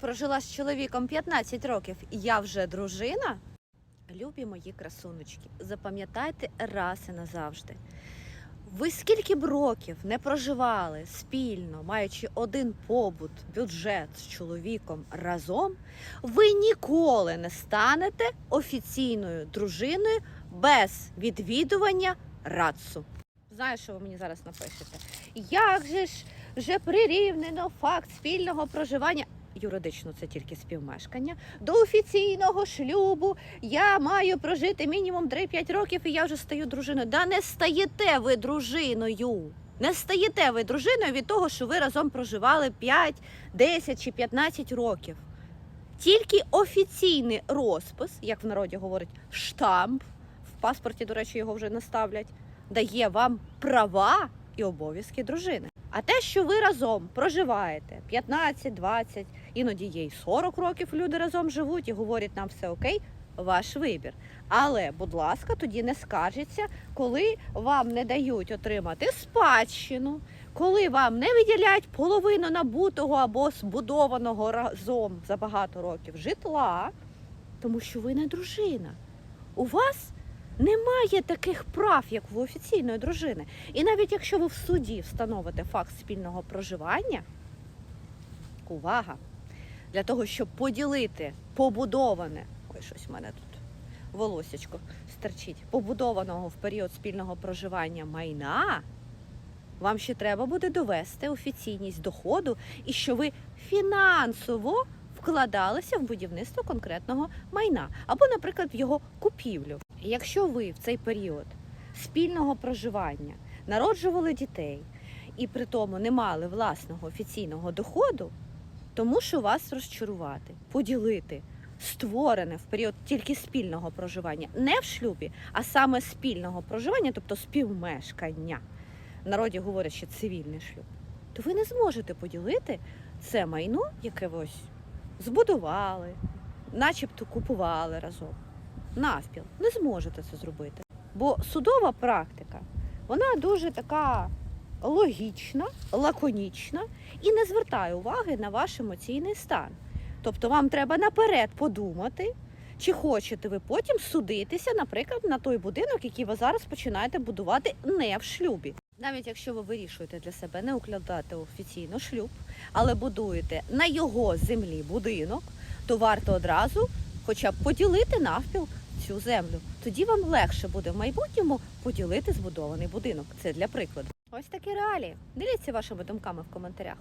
Прожила з чоловіком 15 років, і я вже дружина. Любі мої красуночки, запам'ятайте раз і назавжди. Ви скільки б років не проживали спільно, маючи один побут, бюджет з чоловіком разом, ви ніколи не станете офіційною дружиною без відвідування радцу. Знаєш, що ви мені зараз напишете? Як же ж вже прирівнено факт спільного проживання? Юридично це тільки співмешкання. До офіційного шлюбу я маю прожити мінімум 3-5 років, і я вже стаю дружиною. Да не стаєте ви дружиною. Не стаєте ви дружиною від того, що ви разом проживали 5, 10 чи 15 років. Тільки офіційний розпис, як в народі говорять, штамп, в паспорті, до речі, його вже не ставлять, дає вам права і обов'язки дружини. А те, що ви разом проживаєте 15, 20, іноді є й 40 років люди разом живуть і говорять нам все окей, ваш вибір. Але, будь ласка, тоді не скаржіться, коли вам не дають отримати спадщину, коли вам не виділяють половину набутого або збудованого разом за багато років житла, тому що ви не дружина. У вас немає таких прав, як в офіційної дружини. І навіть якщо ви в суді встановите факт спільного проживання, увага! Для того, щоб поділити побудоване, ой, щось в мене тут волосечко стерчить, побудованого в період спільного проживання майна, вам ще треба буде довести офіційність доходу і що ви фінансово вкладалися в будівництво конкретного майна або, наприклад, в його купівлю. Якщо ви в цей період спільного проживання народжували дітей і при тому не мали власного офіційного доходу, то мушу вас розчарувати, поділити створене в період тільки спільного проживання, не в шлюбі, а саме спільного проживання, тобто співмешкання. В народі говорять, що цивільний шлюб, то ви не зможете поділити це майно, яке ви ось збудували, начебто купували разом. Навпіл. Не зможете це зробити. Бо судова практика, вона дуже така логічна, лаконічна і не звертає уваги на ваш емоційний стан. Тобто вам треба наперед подумати, чи хочете ви потім судитися, наприклад, на той будинок, який ви зараз починаєте будувати не в шлюбі. Навіть якщо ви вирішуєте для себе не укладати офіційно шлюб, але будуєте на його землі будинок, то варто одразу хоча б поділити навпіл цю землю. Тоді вам легше буде в майбутньому поділити збудований будинок. Це для прикладу. Ось такі реалії. Діліться вашими думками в коментарях.